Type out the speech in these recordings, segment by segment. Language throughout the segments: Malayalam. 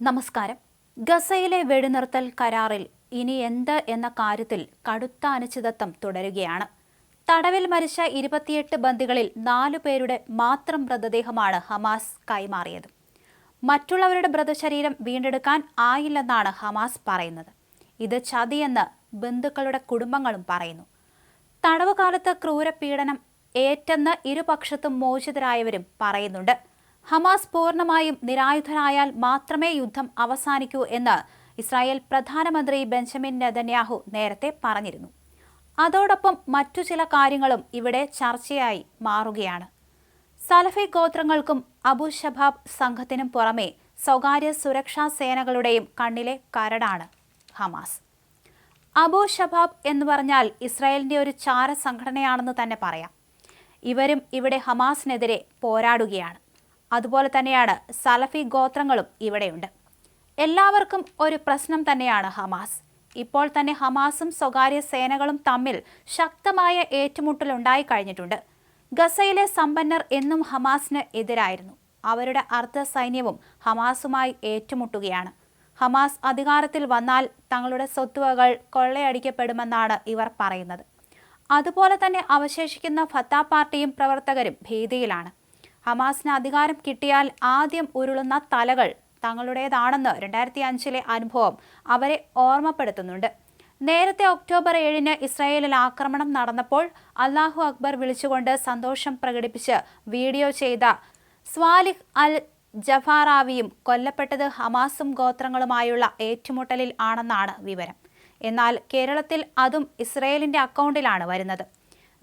നമസ്കാരം. ഗസയിലെ വെടിനിർത്തൽ കരാറിൽ ഇനി എന്ത് എന്ന കാര്യത്തിൽ കടുത്ത അനിശ്ചിതത്വം തുടരുകയാണ്. തടവിൽ മരിച്ച ഇരുപത്തിയെട്ട് ബന്ദികളിൽ നാലു പേരുടെ മാത്രം മൃതദേഹമാണ് ഹമാസ് കൈമാറിയത്. മറ്റുള്ളവരുടെ മൃതശരീരം വീണ്ടെടുക്കാൻ ആയില്ലെന്നാണ് ഹമാസ് പറയുന്നത്. ഇത് ചതിയെന്ന് ബന്ധുക്കളുടെ കുടുംബങ്ങളും പറയുന്നു. തടവുകാലത്ത് ക്രൂരപീഡനം ഏറ്റെന്ന് ഇരുപക്ഷത്തും മോചിതരായവരും പറയുന്നുണ്ട്. ഹമാസ് പൂർണമായും നിരായുധനായാൽ മാത്രമേ യുദ്ധം അവസാനിക്കൂ എന്ന് ഇസ്രായേൽ പ്രധാനമന്ത്രി ബെഞ്ചമിൻ നെതന്യാഹു നേരത്തെ പറഞ്ഞിരുന്നു. അതോടൊപ്പം മറ്റു ചില കാര്യങ്ങളും ഇവിടെ ചർച്ചയായി മാറുകയാണ്. സലഫി ഗോത്രങ്ങൾക്കും അബു ഷബാബ് സംഘത്തിനും പുറമെ സ്വകാര്യ സുരക്ഷാ സേനകളുടെയും കണ്ണിലെ കരടാണ് ഹമാസ്. അബു ഷബാബ് എന്ന് പറഞ്ഞാൽ ഇസ്രായേലിന്റെ ഒരു ചാര സംഘടനയാണെന്ന് തന്നെ പറയാം. ഇവരും ഇവിടെ ഹമാസിനെതിരെ പോരാടുകയാണ്. അതുപോലെ തന്നെയാണ് സലഫി ഗോത്രങ്ങളും ഇവിടെയുണ്ട്. എല്ലാവർക്കും ഒരു പ്രശ്നം തന്നെയാണ് ഹമാസ്. ഇപ്പോൾ തന്നെ ഹമാസും സ്വകാര്യ സേനകളും തമ്മിൽ ശക്തമായ ഏറ്റുമുട്ടലുണ്ടായി കഴിഞ്ഞിട്ടുണ്ട്. ഗസയിലെ സമ്പന്നർ എന്നും ഹമാസിന് എതിരായിരുന്നു. അവരുടെ അർദ്ധ സൈന്യവും ഹമാസുമായി ഏറ്റുമുട്ടുകയാണ്. ഹമാസ് അധികാരത്തിൽ വന്നാൽ തങ്ങളുടെ സ്വത്തുവകൾ കൊള്ളയടിക്കപ്പെടുമെന്നാണ് ഇവർ പറയുന്നത്. അതുപോലെ തന്നെ അവശേഷിക്കുന്ന ഫത്താ പാർട്ടിയും പ്രവർത്തകരും ഭീതിയിലാണ്. ഹമാസിന് അധികാരം കിട്ടിയാൽ ആദ്യം ഉരുളുന്ന തലകൾ തങ്ങളുടേതാണെന്ന് രണ്ടായിരത്തി അഞ്ചിലെ അനുഭവം അവരെ ഓർമ്മപ്പെടുത്തുന്നുണ്ട്. നേരത്തെ ഒക്ടോബർ ഏഴിന് ഇസ്രായേലിൽ ആക്രമണം നടന്നപ്പോൾ അള്ളാഹു അക്ബർ വിളിച്ചുകൊണ്ട് സന്തോഷം പ്രകടിപ്പിച്ച് വീഡിയോ ചെയ്ത സ്വാലിഹ് അൽ ജഫാറാവിയും കൊല്ലപ്പെട്ടത് ഹമാസും ഗോത്രങ്ങളുമായുള്ള ഏറ്റുമുട്ടലിൽ ആണെന്നാണ് വിവരം. എന്നാൽ കേരളത്തിൽ അതും ഇസ്രയേലിന്റെ അക്കൗണ്ടിലാണ് വരുന്നത്.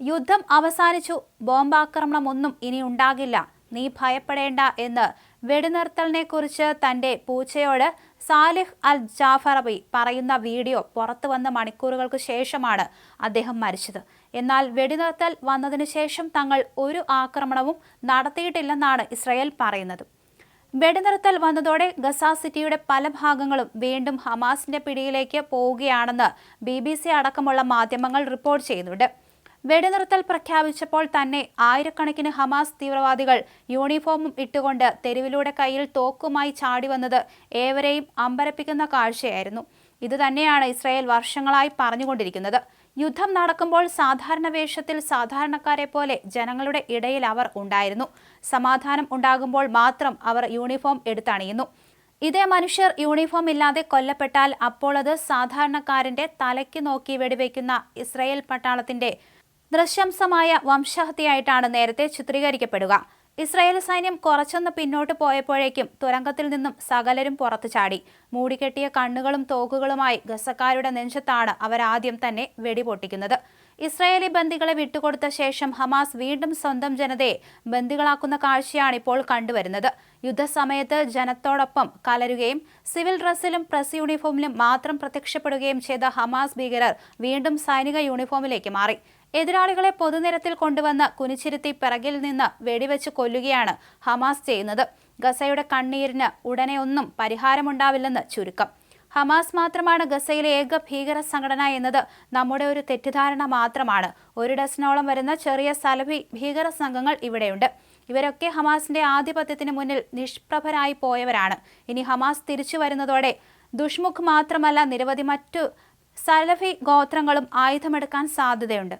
യുദ്ധം അവസാനിച്ചു. ബോംബാക്രമണമൊന്നും ഇനി ഉണ്ടാകില്ല. നീ ഭയപ്പെടേണ്ട എന്ന് വെടിനിർത്തലിനെ കുറിച്ച് തന്റെ പൂച്ചയോട് സാലിഹ് അൽ ജാഫറബി പറയുന്ന വീഡിയോ പുറത്തു വന്ന മണിക്കൂറുകൾക്ക് ശേഷമാണ് അദ്ദേഹം മരിച്ചത്. എന്നാൽ വെടിനിർത്തൽ വന്നതിന് ശേഷം തങ്ങൾ ഒരു ആക്രമണവും നടത്തിയിട്ടില്ലെന്നാണ് ഇസ്രയേൽ പറയുന്നത്. വെടിനിർത്തൽ വന്നതോടെ ഗസ സിറ്റിയുടെ പല ഭാഗങ്ങളും വീണ്ടും ഹമാസിന്റെ പിടിയിലേക്ക് പോവുകയാണെന്ന് ബി അടക്കമുള്ള മാധ്യമങ്ങൾ റിപ്പോർട്ട് ചെയ്യുന്നുണ്ട്. വെടിനിർത്തൽ പ്രഖ്യാപിച്ചപ്പോൾ തന്നെ ആയിരക്കണക്കിന് ഹമാസ് തീവ്രവാദികൾ യൂണിഫോമും ഇട്ടുകൊണ്ട് തെരുവിലൂടെ കയ്യിൽ തോക്കുമായി ചാടി വന്നത് ഏവരെയും അമ്പരപ്പിക്കുന്ന കാഴ്ചയായിരുന്നു. ഇതുതന്നെയാണ് ഇസ്രായേൽ വർഷങ്ങളായി പറഞ്ഞുകൊണ്ടിരിക്കുന്നത്. യുദ്ധം നടക്കുമ്പോൾ സാധാരണ വേഷത്തിൽ സാധാരണക്കാരെ പോലെ ജനങ്ങളുടെ ഇടയിൽ അവർ ഉണ്ടായിരുന്നു. സമാധാനം ഉണ്ടാകുമ്പോൾ മാത്രം അവർ യൂണിഫോം എടുത്തണിയുന്നു. ഇതേ മനുഷ്യർ യൂണിഫോം ഇല്ലാതെ കൊല്ലപ്പെട്ടാൽ അപ്പോൾ അത് സാധാരണക്കാരന്റെ തലയ്ക്ക് നോക്കി വെടിവെക്കുന്ന ഇസ്രായേൽ പട്ടാളത്തിന്റെ ദൃശ്യംസമായ വംശഹത്യയായിട്ടാണ് നേരത്തെ ചിത്രീകരിക്കപ്പെടുക. ഇസ്രായേൽ സൈന്യം കുറച്ചൊന്ന് പിന്നോട്ട് പോയപ്പോഴേക്കും തുരങ്കത്തിൽ നിന്നും സകലരും പുറത്തു ചാടി. മൂടിക്കെട്ടിയ കണ്ണുകളും തോക്കുകളുമായി ഗസക്കാരുടെ നെഞ്ചത്താണ് അവരാദ്യം തന്നെ വെടിപൊട്ടിക്കുന്നത്. ഇസ്രായേലി ബന്ദികളെ വിട്ടുകൊടുത്ത ശേഷം ഹമാസ് വീണ്ടും സ്വന്തം ജനതയെ ബന്ദികളാക്കുന്ന കാഴ്ചയാണ് ഇപ്പോൾ കണ്ടുവരുന്നത്. യുദ്ധസമയത്ത് ജനത്തോടൊപ്പം കലരുകയും സിവിൽ ഡ്രസ്സിലും പ്രസ് യൂണിഫോമിലും മാത്രം പ്രത്യക്ഷപ്പെടുകയും ചെയ്ത ഹമാസ് ഭീകരർ വീണ്ടും സൈനിക യൂണിഫോമിലേക്ക് മാറി. എതിരാളികളെ പൊതുനിരത്തിൽ കൊണ്ടുവന്ന് കുനിച്ചിരുത്തി പിറകിൽ നിന്ന് വെടിവെച്ച് കൊല്ലുകയാണ് ഹമാസ് ചെയ്യുന്നത്. ഗസയുടെ കണ്ണീരിന് ഉടനെ ഒന്നും പരിഹാരമുണ്ടാവില്ലെന്ന് ചുരുക്കം. ഹമാസ് മാത്രമാണ് ഗസയിലെ ഏക ഭീകര സംഘടന എന്നത്. നമ്മുടെ ഒരു തെറ്റിദ്ധാരണ മാത്രമാണ്. ഒരു ഡസനോളം വരുന്ന ചെറിയ സലഭി ഭീകര സംഘങ്ങൾ ഇവിടെയുണ്ട്. ഇവരൊക്കെ ഹമാസിന്റെ ആധിപത്യത്തിന് മുന്നിൽ നിഷ്പ്രഭരായി പോയവരാണ്. ഇനി ഹമാസ് തിരിച്ചു വരുന്നതോടെ ദുഷ്മുഖ് മാത്രമല്ല നിരവധി മറ്റു സലഫി ഗോത്രങ്ങളും ആയുധമെടുക്കാൻ സാധ്യതയുണ്ട്.